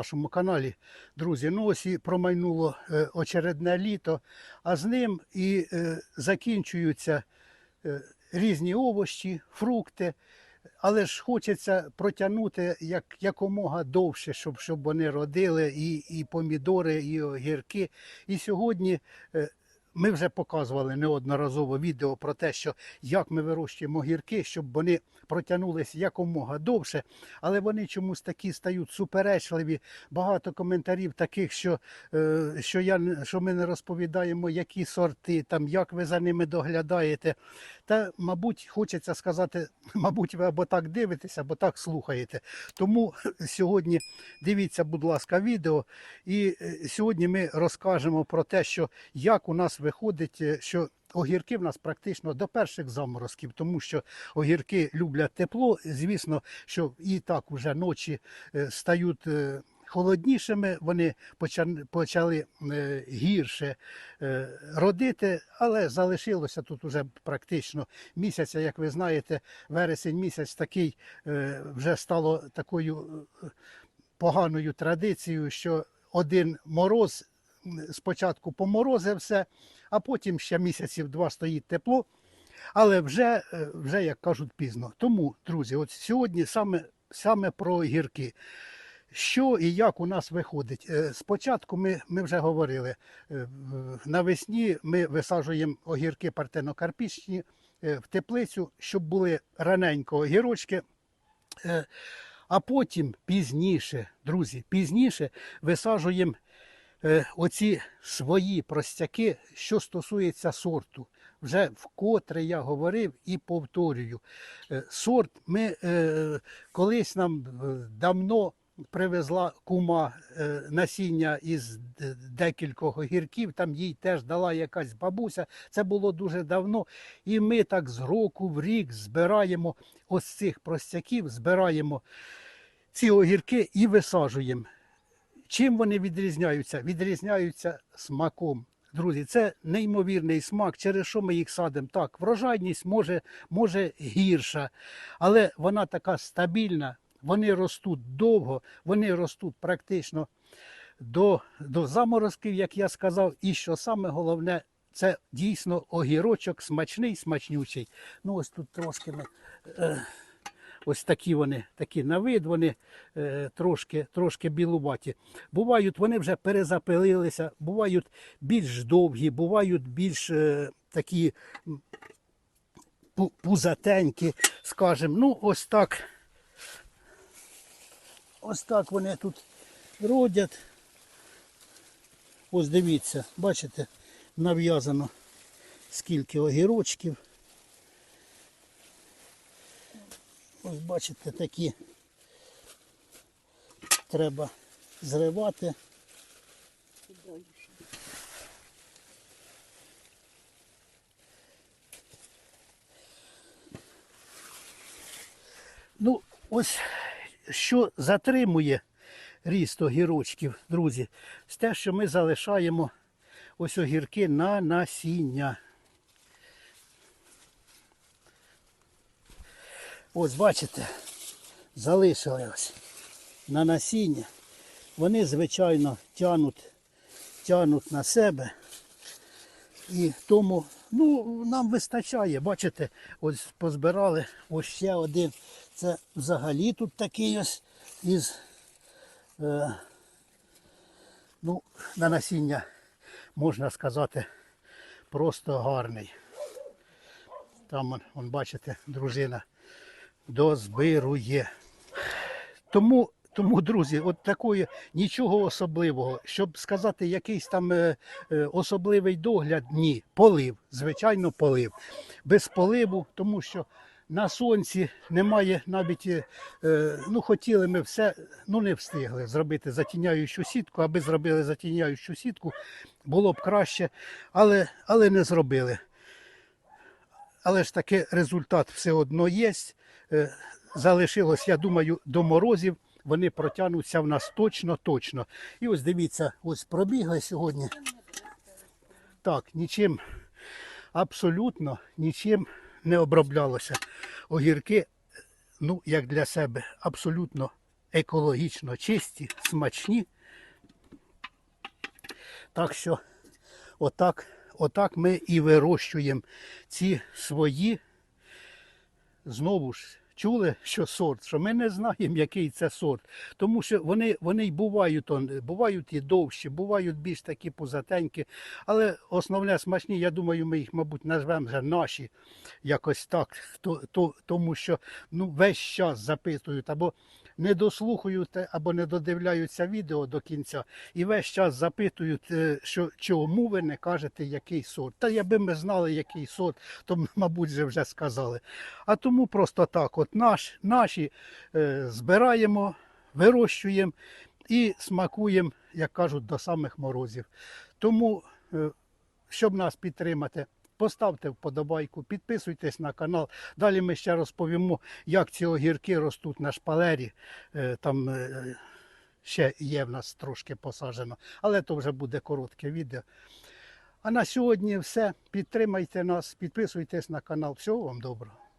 нашому каналі. Друзі, ну ось і промайнуло е, очередне літо, а з ним і е, закінчуються е, різні овощі, фрукти. Але ж хочеться протягнути як, якомога довше, щоб, щоб вони родили і, і помідори, і огірки. І сьогодні ми вже показували неодноразово відео про те, що як ми вирощуємо огірки, щоб вони протягнулися якомога довше, але вони чомусь такі стають суперечливі. Багато коментарів таких, що, е, що, я, що ми не розповідаємо, які сорти, там, як ви за ними доглядаєте. Та, мабуть, хочеться сказати, мабуть, ви або так дивитесь, або так слухаєте. Тому сьогодні дивіться, будь ласка, відео. І е, сьогодні ми розкажемо про те, що як у нас виходить, е, що огірки в нас практично до перших заморозків, тому що огірки люблять тепло. Звісно, що і так уже ночі е, стають. е, Холоднішими вони почали гірше родити, але залишилося тут уже практично місяця, як ви знаєте, вересень місяць такий вже стало такою поганою традицією, що один мороз спочатку поморозив все, а потім ще місяців два стоїть тепло. Але вже, е, вже як кажуть, пізно. Тому, друзі, от сьогодні саме, саме про огірки. Що і як у нас виходить? Е, Спочатку ми, ми вже говорили, е, навесні ми висаджуємо огірки партенокарпічні в теплицю, щоб були раненько огірочки. А потім пізніше, друзі, пізніше висаджуємо оці свої простяки, що стосується сорту. Вже вкотре я говорив і повторюю. Е, Сорт ми е, колись нам е, давно привезла кума е, насіння із декількох огірків, там їй теж дала якась бабуся. Це було дуже давно. І ми так з року в рік збираємо ось цих простяків, збираємо ці огірки і висаджуємо. Чим вони відрізняються? Відрізняються смаком. Друзі, це неймовірний смак, через що ми їх садимо. Так, врожайність може, може гірша, але вона така стабільна, вони ростуть довго, вони ростуть практично до, до заморозків, як я сказав. І що саме головне, це дійсно огірочок смачний, смачнючий. Ну, ось тут трошки ми. Е, Ось такі вони, такі на вид, вони е, трошки, трошки білуваті. Бувають, вони вже перезапилилися, бувають більш довгі, бувають більш е, такі пузатенькі, скажімо. Ну, ось так. Ось так вони тут родять. Ось дивіться, бачите, нав'язано скільки огірочків. Ось бачите, такі треба зривати. Ну, ось що затримує ріст огірочків, друзі, з те, що ми залишаємо ось огірки на насіння. Ось бачите, залишили ось на насіння. Вони, звичайно, тянуть, тянуть на себе. І тому ну, нам вистачає. Бачите, ось позбирали ось ще один. Це взагалі тут такий ось із е, ну, на насіння, можна сказати, просто гарний. Там, он, бачите, дружина дозбирує. Тому, тому, друзі, от такої нічого особливого, щоб сказати, якийсь там е, е, особливий догляд, ні. Полив, звичайно, полив. Без поливу, тому що на сонці немає навіть, е, е, ну хотіли ми все, ну не встигли зробити затіняючу сітку, аби зробили затіняючу сітку, було б краще, але, але не зробили. Але ж таки результат все одно є. Е, Залишилось, я думаю, до морозів вони протягнуться в нас точно, точно. І ось дивіться, ось пробігли сьогодні. Так, нічим, абсолютно нічим не оброблялося. Огірки, ну, як для себе, абсолютно екологічно чисті, смачні. Так що отак, отак ми і вирощуємо ці свої знову ж чули, що сорт, що ми не знаємо, який це сорт. Тому що вони, вони й бувають, он, бувають і довші, бувають більш такі пузатенькі. Але основне смачні, я думаю, ми їх, мабуть, назвемо вже наші якось так. То, то, тому що ну, весь час запитують або не дослухають, або не додивляються відео до кінця, і весь час запитують, е, що чому ви не кажете, який сорт. Та якби ми знали, який сорт, то, мабуть, вже сказали. А тому просто так, от наш, наші е, збираємо, вирощуємо і смакуємо, як кажуть, до самих морозів. Тому, е, щоб нас підтримати, поставте вподобайку, підписуйтесь на канал. Далі ми ще розповімо, як ці огірки ростуть на шпалері. Е, Там е, ще є в нас трошки посаджено, але то вже буде коротке відео. А на сьогодні все. Підтримайте нас, підписуйтесь на канал. Всього вам доброго.